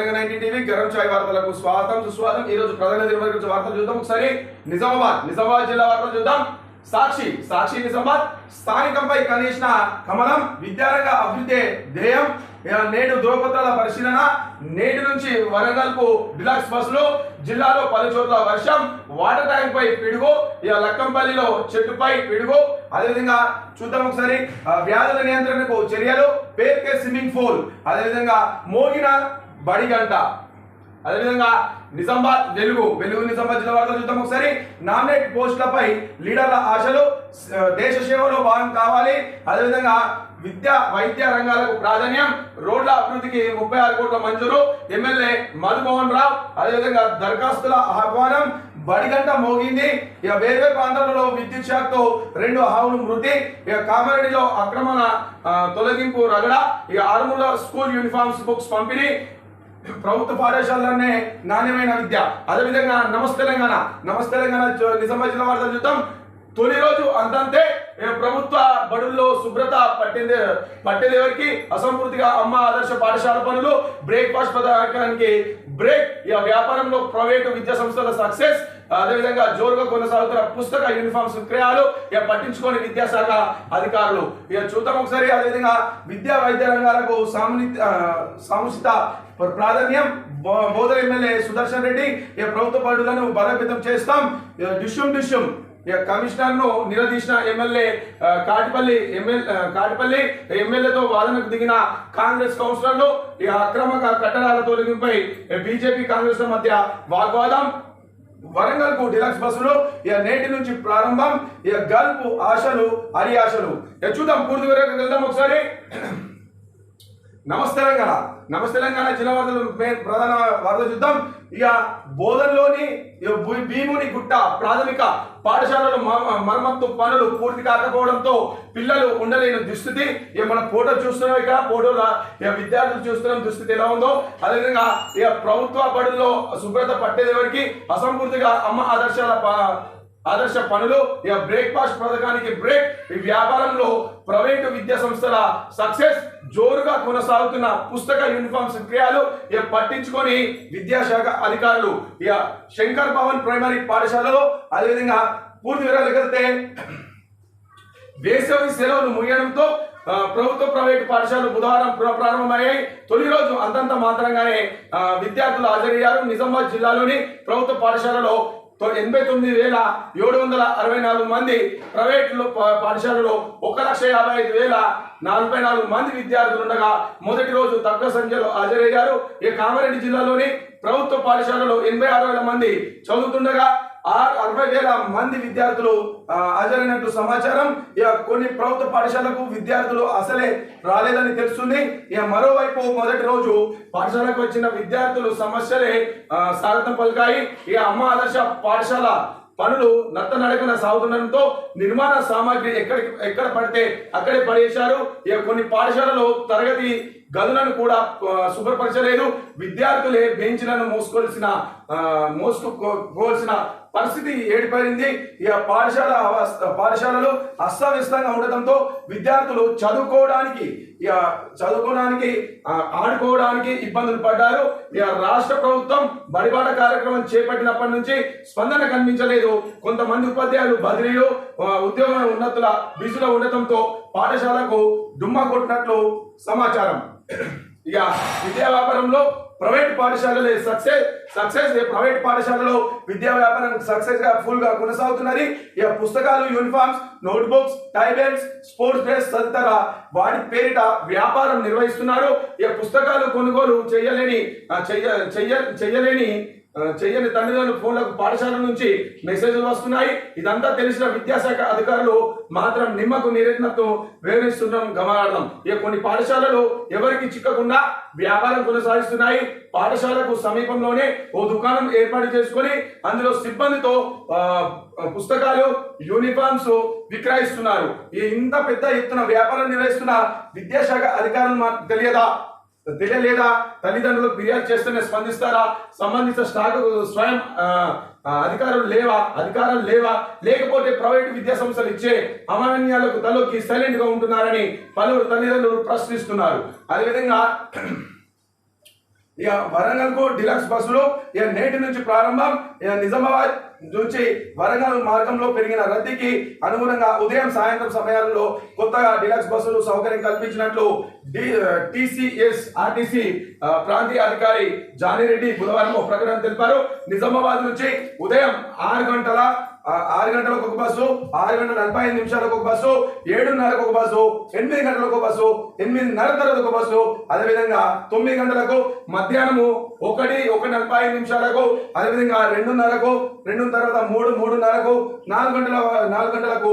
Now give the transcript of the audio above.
TV garam చాయ్ వార్తలకు స్వాగతం సుస్వాగతం. ఈ రోజు ప్రధాన నిర్వహణ గురించి వార్తలు చూద్దాం. ఒకసారి నిజామాబాద్ నిజామాబాద్ జిల్లా వార్తలు చూద్దాం. సాక్షి సాక్షి నిజామాబాద్. స్థానికంపై కనీసిన కమలం విద్యారంగ అభివృద్ధి ధ్యేయం నేడు ధ్రువపత్రాల పరిశీలన నేటి నుంచి వరంగల్కు డిలక్స్ బస్సులు జిల్లాలో పలు చోట్ల వర్షం వాటర్ ట్యాంక్ పై పిడుగు ఇక లక్కంపల్లిలో చెట్టుపై పిడుగు. అదేవిధంగా చూద్దాం ఒకసారి వ్యాధుల నియంత్రణకు చర్యలు పేర్కే స్విమ్మింగ్ పూల్. అదేవిధంగా మోగిన బడి గంట. అదేవిధంగా నిజామాబాద్ వెలుగు. వెలుగు నిజామాబాద్ జిల్లా వార్తలు చూద్దాం ఒకసారి. నామినేట్ పోస్టులపై లీడర్ల ఆశలు దేశ సేవలో భాగం కావాలి. అదేవిధంగా విద్య వైద్య రంగాలకు ప్రాధాన్యం రోడ్ల అభివృద్ధికి ముప్పై ఆరు కోట్ల మంజూరు. ఎమ్మెల్యే మధుమోహన్ రావు అదేవిధంగా దరఖాస్తుల ఆహ్వానం బడిగంట మోగింది. ఇక వేరే ప్రాంతాలలో విద్యుత్ శాఖతో రెండు హావులు మృతి. ఇక కామారెడ్డిలో అక్రమణ తొలగింపు రగడ. ఇక ఆరుమూల స్కూల్ యూనిఫామ్స్ బుక్స్ పంపిణీ. ప్రభుత్వ పాఠశాలలోనే నాణ్యమైన విద్య. అదేవిధంగా నమస్తే తెలంగాణ. నమస్తే తెలంగాణ నిజామాబాద్ జిల్లా వార్తలు చూద్దాం. తొలి రోజు అంతంతే ప్రభుత్వ బడుల్లో శుభ్రత పట్టింది పట్టేది ఎవరికి? అసంపూర్తిగా అమ్మ ఆదర్శ పాఠశాల పనులు బ్రేక్ఫాస్ట్ పథకానికి బ్రేక్. ఈ వ్యాపారంలో ప్రైవేటు విద్యా సంస్థల సక్సెస్ అదేవిధంగా జోరుగా కొనసాగుతున్న పుస్తక యూనిఫామ్స్ విక్రయాలు ఇక పట్టించుకొని విద్యాశాఖ అధికారులు. ఇక చూద్దాం ఒకసారి అదేవిధంగా విద్యా వైద్య రంగాలకు సాముని సముచిత ప్రాధాన్యం. బో- బోధన ఎమ్మెల్యే సుదర్శన్ రెడ్డి ఇక ప్రభుత్వ పనులను బలోపేతం చేస్తాం. డిష్యం డిష్యం ఇక కమిషనర్ను నిలదీసిన ఎమ్మెల్యే కాటిపల్లి ఎమ్మెల్యే కాటిపల్లి ఎమ్మెల్యేతో వాదనకు దిగిన కాంగ్రెస్ కౌన్సిలర్లు ఇక అక్రమ కట్టడాల తొలగింపై బీజేపీ కాంగ్రెస్ మధ్య వాగ్వాదం. వరంగల్కు డిలక్స్ బస్సులు ఇక నేటి నుంచి ప్రారంభం ఇక గల్పు ఆశలు అరి ఆశలు. ఇక చూద్దాం పూర్తి వరకు వెళ్దాం ఒకసారి. నమస్తే తెలంగాణ. నమస్తే తెలంగాణ జిల్లా వార్తలు ప్రధాన వార్త చూద్దాం. ఇక బోధనలోని భీముని గుట్ట ప్రాథమిక పాఠశాలలు మరమ్మత్తు పనులు పూర్తి కాకపోవడంతో పిల్లలు ఉండలేని దుస్థితి. ఇక మన ఫోటో చూస్తున్నాం ఇక్కడ. ఫోటోలో ఇక విద్యార్థులు చూస్తున్నాం. దుస్థితి ఎలా ఉందో. అదేవిధంగా ఇక ప్రభుత్వ బడుల్లో శుభ్రత పట్టేది వరకు అసంపూర్తిగా అమ్మ ఆదర్శాల ఆదర్శ పనులు ఇక బ్రేక్ఫాస్ట్ పథకానికి బ్రేక్ ఈ వ్యాపారంలో ప్రైవేటు విద్యా సంస్థల సక్సెస్ జోరుగా కొనసాగుతున్న పుస్తక యూనిఫామ్స్ క్రియాలు ఇక పట్టించుకొని విద్యాశాఖ అధికారులు ఇక శంకర్ భవన్ ప్రైమరీ పాఠశాలలో అదేవిధంగా పూర్తి వివరాలకు వెళ్తే వేసవి సెలవులు ముగియడంతో ప్రభుత్వ ప్రైవేటు పాఠశాలలు బుధవారం పునః ప్రారంభమయ్యాయి. తొలి రోజు అంతంత మాత్రంగానే విద్యార్థులు హాజరయ్యారు. నిజామాబాద్ జిల్లాలోని ప్రభుత్వ పాఠశాలలో ఎనభై తొమ్మిది వేల ఏడు వందల అరవై నాలుగు మంది ప్రైవేట్లో పాఠశాలలో ఒక లక్ష యాభై ఐదు వేల నలభై నాలుగు మంది విద్యార్థులు ఉండగా మొదటి రోజు తక్కువ సంఖ్యలో హాజరయ్యారు. ఈ కామారెడ్డి జిల్లాలోని ప్రభుత్వ పాఠశాలలో ఎనభై ఆరు వేల మంది చదువుతుండగా ఆరు అరవై వేల మంది విద్యార్థులు హాజరైనట్టు సమాచారం. ఇక కొన్ని ప్రభుత్వ పాఠశాలకు విద్యార్థులు అసలే రాలేదని తెలుస్తుంది. ఇక మరోవైపు మొదటి రోజు పాఠశాలకు వచ్చిన విద్యార్థులు సమస్యలే ఆ, స్వాగతం పలికాయి. ఇక అమ్మ ఆదర్శ పాఠశాల పనులు నత్త నడకన సాగుతుండటంతో నిర్మాణ సామాగ్రి ఎక్కడ ఎక్కడ పడితే అక్కడే పడేశారు. ఇక కొన్ని పాఠశాలలో తరగతి గదులను కూడా శుభ్రపరచలేదు. విద్యార్థులే బెంచ్లను మోసుకోవాల్సిన మోసుకోవాల్సిన పరిస్థితి ఏడిపడింది ఇక పాఠశాల పాఠశాలలు అస్తవ్యస్తంగా ఉండటంతో విద్యార్థులు చదువుకోవడానికి ఇక చదువుకోవడానికి ఆడుకోవడానికి ఇబ్బందులు పడ్డారు. ఇక రాష్ట్ర ప్రభుత్వం బడిబాట కార్యక్రమం చేపట్టినప్పటి నుంచి స్పందన కనిపించలేదు. కొంతమంది ఉపాధ్యాయులు బదిలీలు ఉద్యోగ ఉన్నతుల బిజీలో ఉండటంతో పాఠశాలకు డుమ్మా కొట్టినట్లు సమాచారం. ఇక విద్యా వ్యాపారంలో ప్రైవేట్ పాఠశాలలే సక్సెస్ సక్సెస్ ప్రైవేట్ పాఠశాలలో విద్యా వ్యాపారం సక్సెస్గా ఫుల్గా కొనసాగుతున్నది. ఇక పుస్తకాలు uniforms notebooks tie belts sports dress తదితర వాటి పేరిట వ్యాపారం నిర్వహిస్తున్నారు. ఇక పుస్తకాలు కొనుగోలు చేయలేని చెయ్య చెయ్య చెయ్యలేని చేయని చెయ్యని తల్లిదండ్రుల ఫోన్లకు పాఠశాల నుంచి మెసేజ్లు వస్తున్నాయి. ఇదంతా తెలిసిన విద్యాశాఖ అధికారులు మాత్రం నిమ్మకు నీరెత్తినట్టు వివరిస్తుండడం గమనార్థం ఇక కొన్ని పాఠశాలలు ఎవరికి చిక్కకుండా వ్యాపారం కొనసాగిస్తున్నాయి. పాఠశాలకు సమీపంలోనే ఓ దుకాణం ఏర్పాటు చేసుకొని అందులో సిబ్బందితో ఆ, పుస్తకాలు యూనిఫామ్స్ విక్రయిస్తున్నారు. ఈ ఇంత పెద్ద ఎత్తున వ్యాపారం నిర్వహిస్తున్న విద్యాశాఖ అధికారులు తెలియదా? తెలియలేదా? తల్లిదండ్రులు ఫిర్యాదు చేస్తేనే స్పందిస్తారా? సంబంధిత స్టాక్ స్వయం అధికారులు లేవా? అధికారం లేవా? లేకపోతే ప్రైవేట్ విద్యా సంస్థలు ఇచ్చే అమాన్యాలకు తలొక్కి సైలెంట్గా ఉంటున్నారని పలువురు తల్లిదండ్రులు ప్రశ్నిస్తున్నారు. అదేవిధంగా ఇక వరంగల్కు డిలక్స్ బస్సులు ఇక నేటి నుంచి ప్రారంభం. ఇక నిజామాబాద్ నుంచి వరంగల్ మార్గంలో పెరిగిన రద్దీకి అనుగుణంగా ఉదయం సాయంత్రం సమయాల్లో కొత్తగా డిలక్స్ బస్సులు సౌకర్యం కల్పించినట్లు టిసిఎస్ ఆర్టీసీ ప్రాంతీయ అధికారి జానిరెడ్డి బుధవారం ప్రకటన తెలిపారు. నిజామాబాద్ నుంచి ఉదయం ఆరు గంటల ఆరు గంటలకు ఒక బస్సు ఆరు గంటల నలభై ఐదు నిమిషాలకు ఒక బస్సు ఏడున్నరకు ఒక బస్సు ఎనిమిది గంటలకు ఒక బస్సు ఎనిమిదిన్నర తర్వాత ఒక బస్సు. అదేవిధంగా తొమ్మిది గంటలకు మధ్యాహ్నము ఒకటి ఒకటి నలభై ఐదు నిమిషాలకు అదేవిధంగా రెండున్నరకు రెండు తర్వాత మూడు మూడున్నరకు నాలుగు గంటల నాలుగు గంటలకు